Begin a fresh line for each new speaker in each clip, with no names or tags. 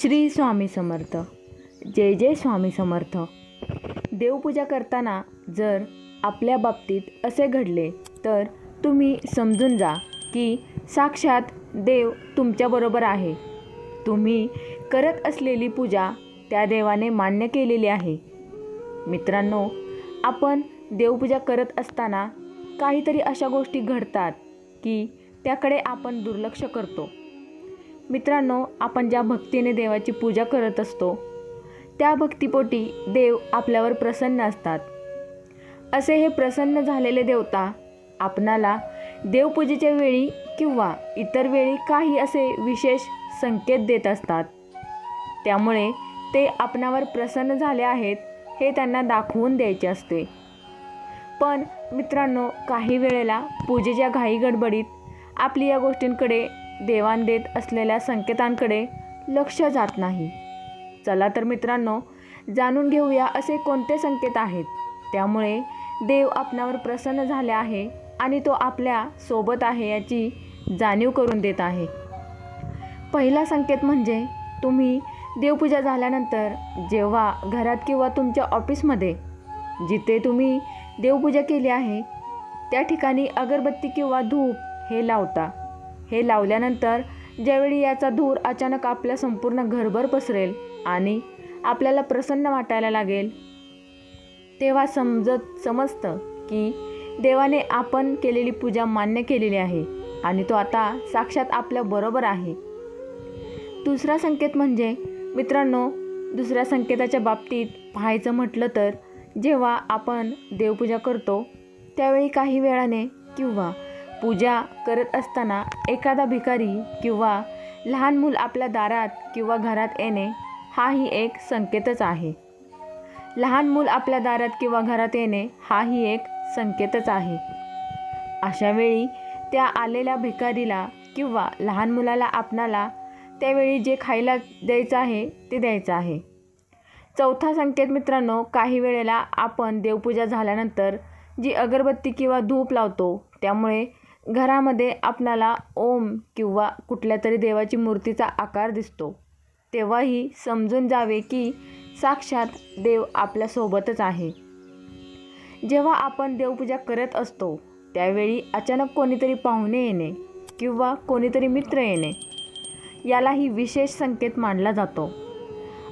श्री स्वामी समर्थ. जय जय स्वामी समर्थ. देवपूजा करताना जर आपल्या बाबतीत असे घडले तर तुम्ही समजून जा की साक्षात देव तुमच्याबरोबर आहे. तुम्ही करत असलेली पूजा त्या देवाने मान्य केलेली आहे. मित्रांनो आपण देवपूजा करत असताना काहीतरी अशा गोष्टी घडतात की त्याकडे आपण दुर्लक्ष करतो. मित्रांनो आपण ज्या भक्तीने देवाची पूजा करत असतो त्या भक्तीपोटी देव आपल्यावर प्रसन्न असतात. असे हे प्रसन्न झालेले देवता आपणाला देवपूजेच्या वेळी किंवा इतर वेळी काही असे विशेष संकेत देत असतात. त्यामुळे ते आपणावर प्रसन्न झाले आहेत हे त्यांना दाखवून द्यायचे असते. पण मित्रांनो काही वेळेला पूजेच्या घाई गडबडीत आपली या गोष्टींकडे देवाण देत असलेल्या संकेतांकडे लक्ष जात नाही. चला तर मित्रांनो जाणून घेऊया असे कोणते संकेत आहेत. त्यामुळे देव आपणावर प्रसन्न झाले आहे आणि तो आपल्यासोबत आहे याची जाणीव करून देत आहे. पहिला संकेत म्हणजे तुम्ही देवपूजा झाल्यानंतर जेव्हा घरात किंवा तुमच्या ऑफिसमध्ये जिथे तुम्ही देवपूजा केली आहे त्या ठिकाणी अगरबत्ती किंवा धूप हे लावता. हे लावल्यानंतर ज्यावेळी याचा धूर अचानक आपल्या संपूर्ण घरभर पसरेल आणि आपल्याला प्रसन्न वाटायला लागेल तेव्हा समजत समजतं की देवाने आपण केलेली पूजा मान्य केलेली आहे आणि तो आता साक्षात आपल्या बरोबर आहे. दुसरा संकेत म्हणजे मित्रांनो दुसऱ्या संकेताच्या बाबतीत पाहायचं म्हटलं तर जेव्हा आपण देवपूजा करतो त्यावेळी काही वेळाने किंवा पूजा करत असताना एखादा भिकारी किंवा लहान मूल आपल्या दारात किंवा घरात येणे हाही एक संकेतच आहे. लहान मूल आपल्या दारात किंवा घरात येणे हाही एक संकेतच आहे. अशावेळी त्या आलेल्या भिकारीला किंवा लहान मुलाला आपणाला त्यावेळी जे खायला द्यायचं आहे ते द्यायचं आहे. चौथा संकेत मित्रांनो काही वेळेला आपण देवपूजा झाल्यानंतर जी अगरबत्ती किंवा धूप लावतो त्यामुळे घरामध्ये आपणाला ओम किंवा कुठल्या तरी देवाची मूर्तीचा आकार दिसतो. तेव्हाही समजून जावे की साक्षात देव आपल्यासोबतच आहे. जेव्हा आपण देवपूजा करत असतो त्यावेळी अचानक कोणीतरी पाहुणे येणे किंवा कोणीतरी मित्र येणे यालाही विशेष संकेत मानला जातो.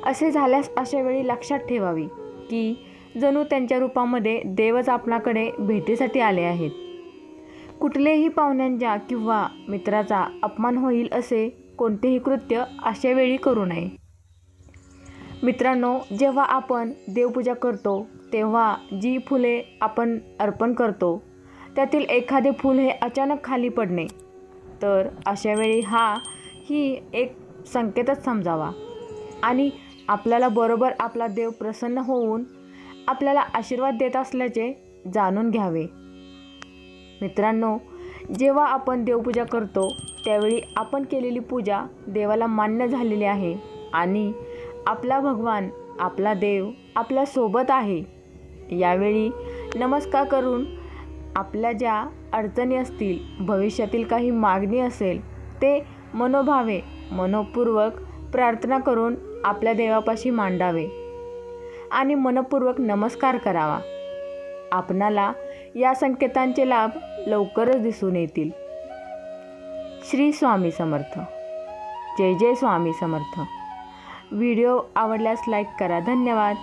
असे झाल्यास अशा वेळी लक्षात ठेवावी की जणू त्यांच्या रूपामध्ये देवच आपणाकडे भेटीसाठी आले आहेत. कुठलेही पाहुण्यांच्या किंवा मित्राचा अपमान होईल असे कोणतेही कृत्य अशा वेळी करू नये. मित्रांनो जेव्हा आपण देवपूजा करतो तेव्हा जी फुले आपण अर्पण करतो त्यातील एखादे फूल हे अचानक खाली पडणे. तर अशा वेळी हा ही एक संकेतच समजावा. आणि आपल्याला बरोबर आपला देव प्रसन्न होऊन आपल्याला आशीर्वाद देत असल्याचे जाणून घ्यावे. मित्रांनो जेव्हा आपण देवपूजा करतो त्यावेळी आपण केलेली पूजा देवाला मान्य झालेली आहे आणि आपला भगवान आपला देव आपल्यासोबत आहे. यावेळी नमस्कार करून आपल्या ज्या अडचणी असतील भविष्यातील काही मागणी असेल ते मनोभावे मनपूर्वक प्रार्थना करून आपल्या देवापाशी मांडावे आणि मनपूर्वक नमस्कार करावा. आपणाला या संकेतांचे लाभ लवकरच दिसून येतील. श्री स्वामी समर्थ. जय जय स्वामी समर्थ. व्हिडिओ आवडल्यास लाईक करा. धन्यवाद.